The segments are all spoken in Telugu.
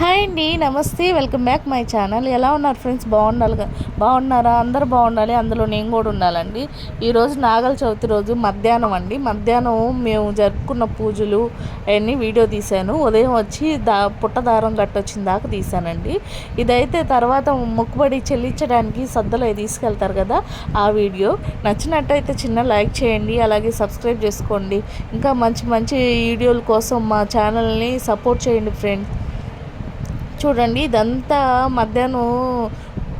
హాయ్ అండి నమస్తే వెల్కమ్ బ్యాక్ మై ఛానల్. ఎలా ఉన్నారు ఫ్రెండ్స్? బాగుండాలి బాగున్నారా? అందరు బాగుండాలి అందులో నేను కూడా ఉండాలండి. ఈరోజు నాగల చవితి రోజు మధ్యాహ్నం అండి. మధ్యాహ్నం మేము జరుపుకున్న పూజలు అవన్నీ వీడియో తీశాను. ఉదయం వచ్చి దా పుట్టదారం కట్టొచ్చిన దాకా తీశానండి. ఇదైతే తర్వాత మొక్కుబడి చెల్లించడానికి సద్దలు తీసుకెళ్తారు కదా ఆ వీడియో. నచ్చినట్టయితే చిన్న లైక్ చేయండి అలాగే సబ్స్క్రైబ్ చేసుకోండి. ఇంకా మంచి మంచి వీడియోల కోసం మా ఛానల్ని సపోర్ట్ చేయండి ఫ్రెండ్స్. చూడండి ఇదంతా మధ్యాహ్నం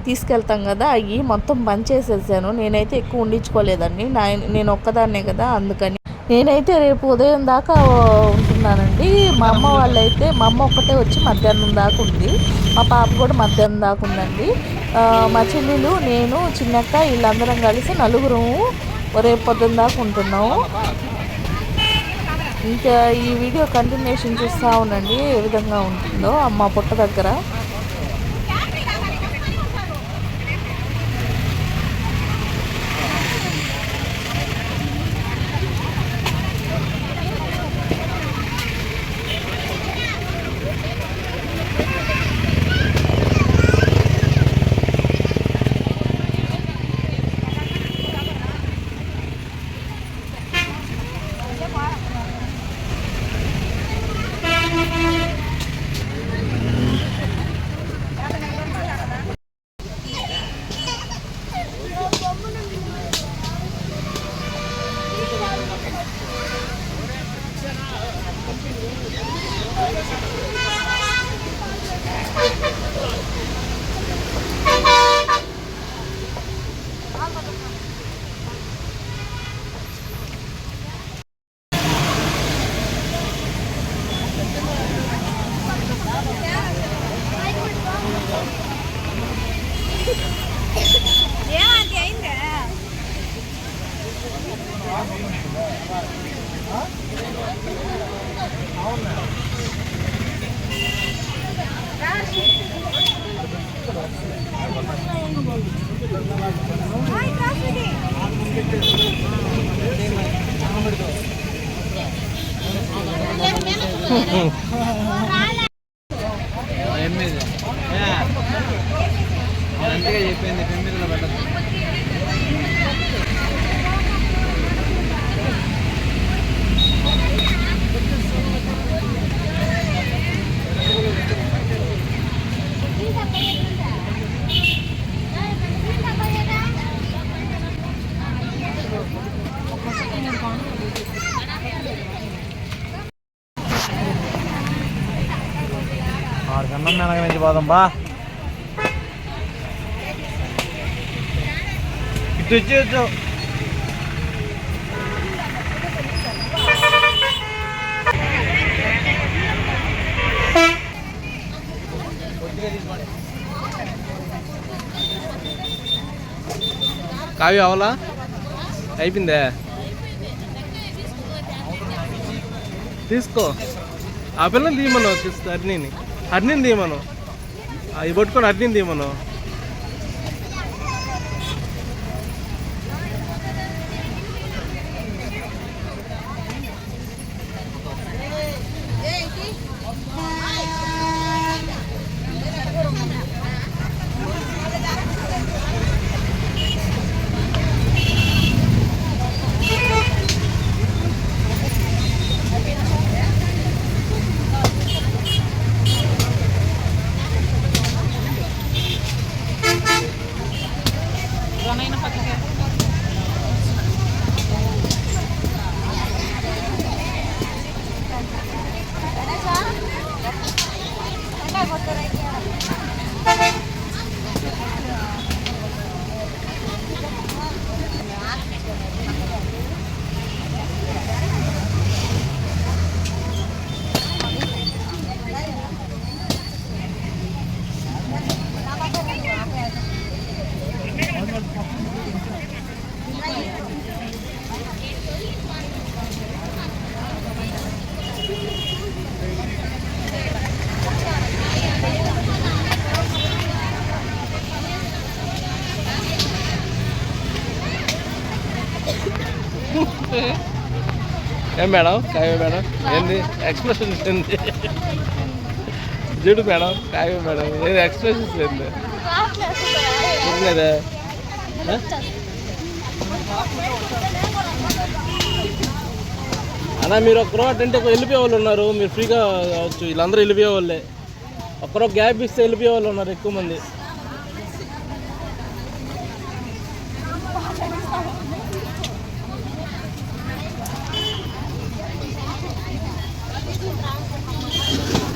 తీసుకెళ్తాం కదా అవి మొత్తం పంచేసేసాను నేనైతే ఎక్కువ ఉండించుకోలేదండి. నా నేను ఒక్కదాన్నే కదా అందుకని. నేనైతే రేపు ఉదయం దాకా ఉంటున్నానండి. మా అమ్మ వాళ్ళైతే మా అమ్మ ఒక్కటే వచ్చి మధ్యాహ్నం దాకా ఉంది. మా పాప కూడా మధ్యాహ్నం దాకా ఉందండి. మా చెల్లెలు నేను చిన్నక్క వీళ్ళందరం కలిసి నలుగురు రేపు పొద్దున్న దాకా ఉంటున్నాము. ఇంకా ఈ వీడియో కంటిన్యూషన్ చూస్తూ ఉండండి. ఏ విధంగా ఉంటుందో అమ్మ పుట్ట దగ్గర. ఎనిమిది అందుకే చెప్పింది. ఎనిమిదిలో పెట్టదు ఆరు కన్నా మెనక నుంచి పోదాం బా. ఇటు వచ్చి వచ్చు కావ్య అవలా? అయిపోయిందే? తీసుకో. ఆ పిల్లలు తీయమను తీసుకో అర్నీని అర్నింది తీయమను అవి పట్టుకొని అర్నింది తీయమను ఏం మేడం? కావ్య మేడం? ఏంది? ఎక్స్ప్రెషన్ ఏంది? జుడు మేడం కాయ మేడం. ఏది ఎక్స్ప్రెషన్స్ ఏంది? లేదా అన్నా మీరు ఒక్కరో అంటే వెళ్ళిపోయే వాళ్ళు ఉన్నారు. మీరు ఫ్రీగా కావచ్చు. వీళ్ళందరూ వెళ్ళిపోయే వాళ్ళే. ఒక్కరో గ్యాప్ ఇస్తే వెళ్ళిపోయే వాళ్ళు ఉన్నారు ఎక్కువ మంది.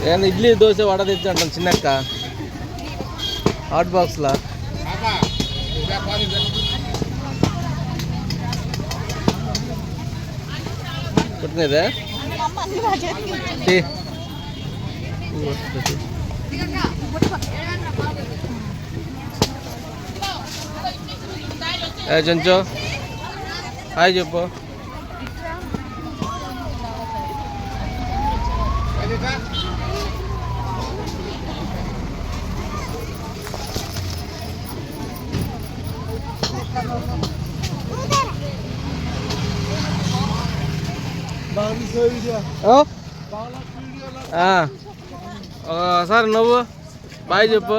ఏమన్నా ఇడ్లీ దోశ వడ తెచ్చి చిన్నక్క. హాట్ బాక్స్లా పుట్టినదే ఏ చెంచో. హాయ్ చెప్పు ఓ? ఆ. ఒకసారి నువ్వు? బాయ్ చెప్పు.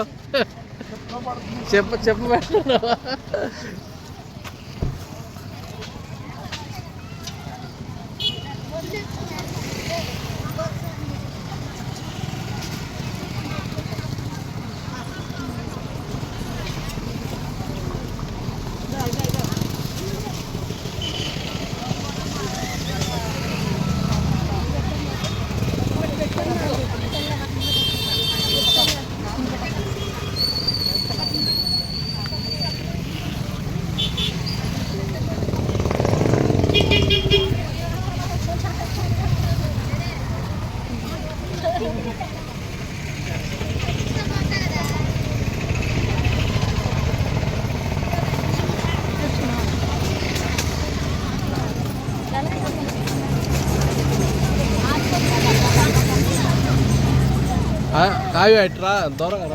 చెప్ప చెప్ప. మేడం. అట్రా కావ్య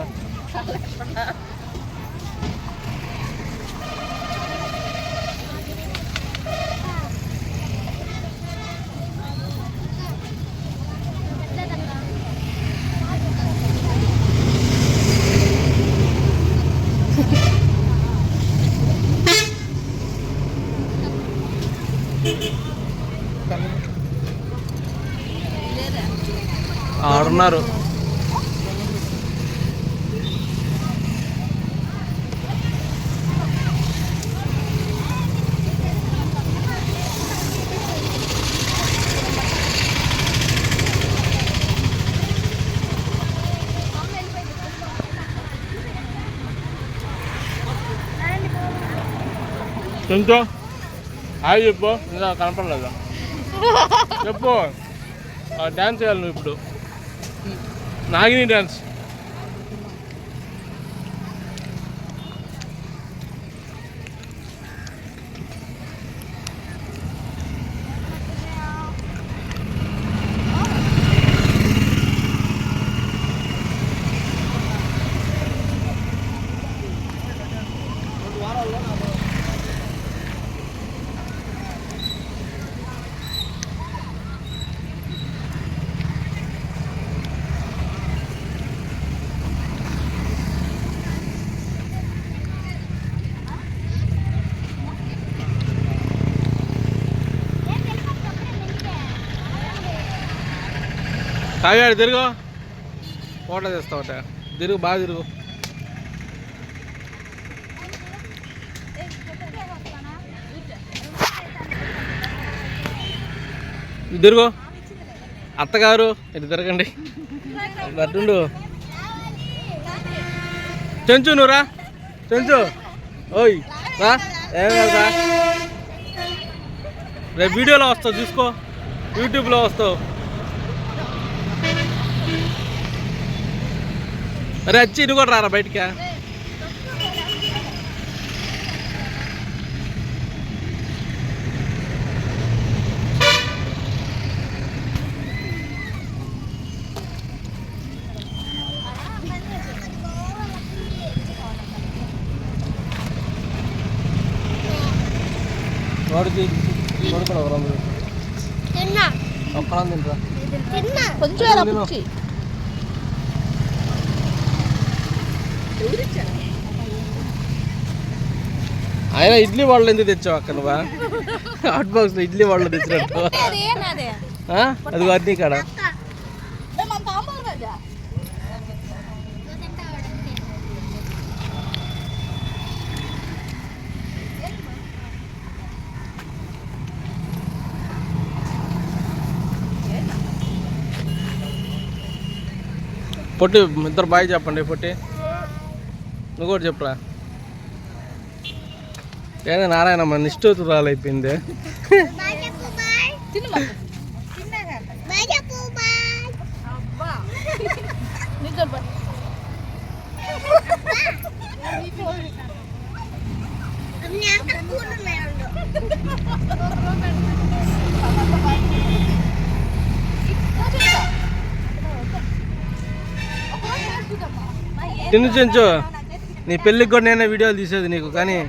కొంచెం హాయ్ చెప్పు. ఇంకా కనపడలేదా? చెప్పు. డ్యాన్స్ చేయాలి నువ్వు ఇప్పుడు. నాగిని డ్యాన్స్ తాగాడు తిరుగు. ఫోటో తెస్తావట తిరుగు బాగా తిరుగు. తిరుగు. అత్తగారు ఇది తిరగండి. అటుండు చెంచు నువ్వు రా. చెంచు. ఓయ్ రా. ఏం కదా రేపు వీడియోలో వస్తావు చూసుకో. యూట్యూబ్లో వస్తావు. అరే వచ్చి ఇది కూడా రారా బయటికి వాడికి వాడు కూడా ఒక రంగు తిన్నా ఒక్కడం తింటా తిన్నా కొంచెం ఆయన ఇడ్లీ వాళ్ళు ఎందుకు తెచ్చావు అక్క నువ్వా? హాట్ బాక్స్లో ఇడ్లీ వాళ్ళు తెచ్చినట్టు? అది అన్నీ కాడ. పొట్టి ఇద్దరు బాయ్ చెప్పండి పొట్టి. నువ్వు కూడా చెప్పరా? ఏదో నారాయణ మన నిష్ఠూతురాలు అయిపోయింది. తిను చెంచు. నీ పెళ్ళికి కూడా నేనే వీడియోలు తీసేది నీకు కానీ మా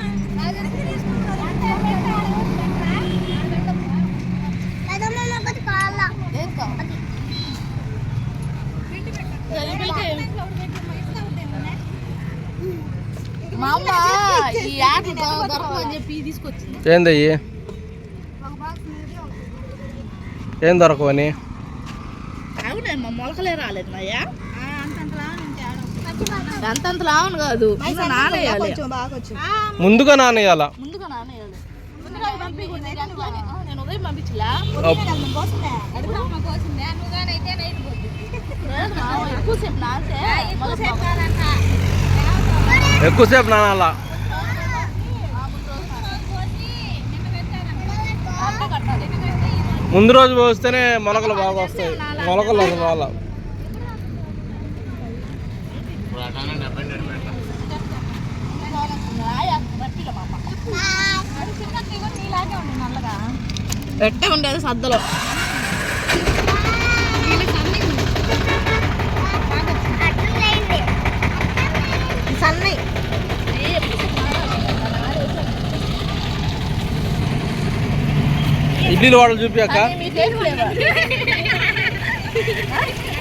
అమ్మ ఈ ఆటలు దొరకమని చెప్పి తీసుకొచ్చింది ఏందయ్యి? ఏం దొరకవని మా మొలకలే రాలేదు నాయా అంతంత లావును కాదు ముందు నానేయాలి. కొంచెం బాగా వచ్చింది. ముందుగా నానేయాల? ముందుగా నేను ఉదయం పంపించలా? ఎక్కువసేపు నానితే ఎక్కువసేపు నానాల? ముందు రోజు పోస్తేనే మొలకలు బాగా వస్తాయి. మొలకలు రావాల పెట్టే ఉండేది సద్దలో. సన్నై ఇడ్లీలు వాడలు చూపియాక? మీకేం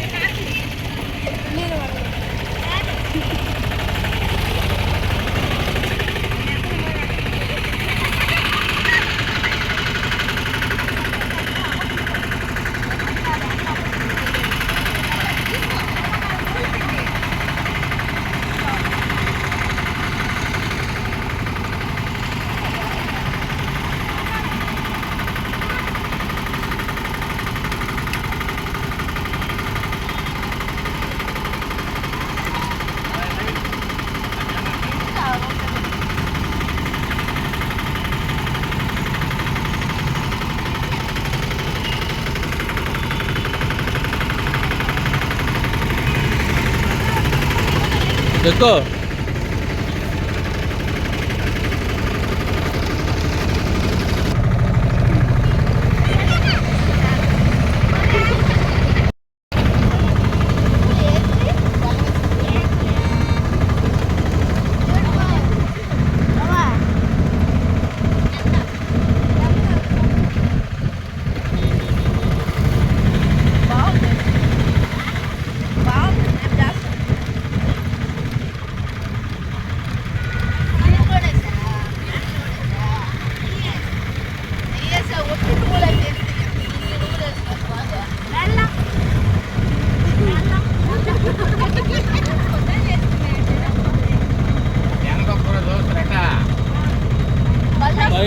দেখো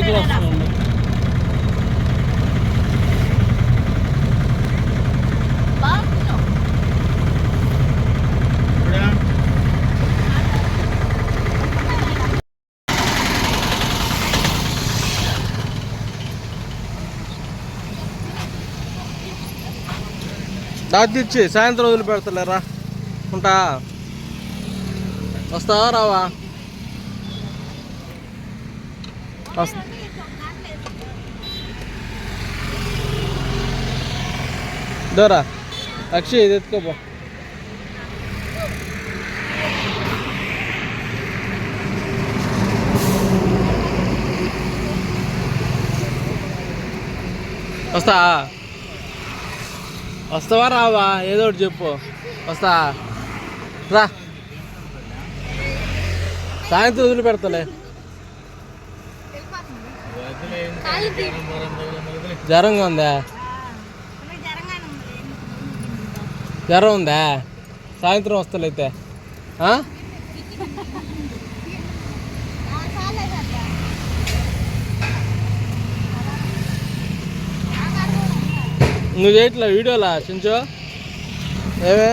ఎక్కువ బైక్లో వస్తుంది సాయంత్రం వదిలిపెడతలేరా? ఉంటా. వస్తావా రావా వస్తా దోరా అక్షయ్ ఇది ఎత్తుకోపో వస్తా. వస్తావా రావా? ఏదో ఒకటి చెప్పు. వస్తా. రా. సాయంత్రం వదిలిపెడతలే. జ్వరంగా ఉందా? జ్వరం ఉందా? సాయంత్రం వస్తలైతే అయితే. ఆ? నువ్వు చేయట్లే వీడియోలా చించో. ఏమే?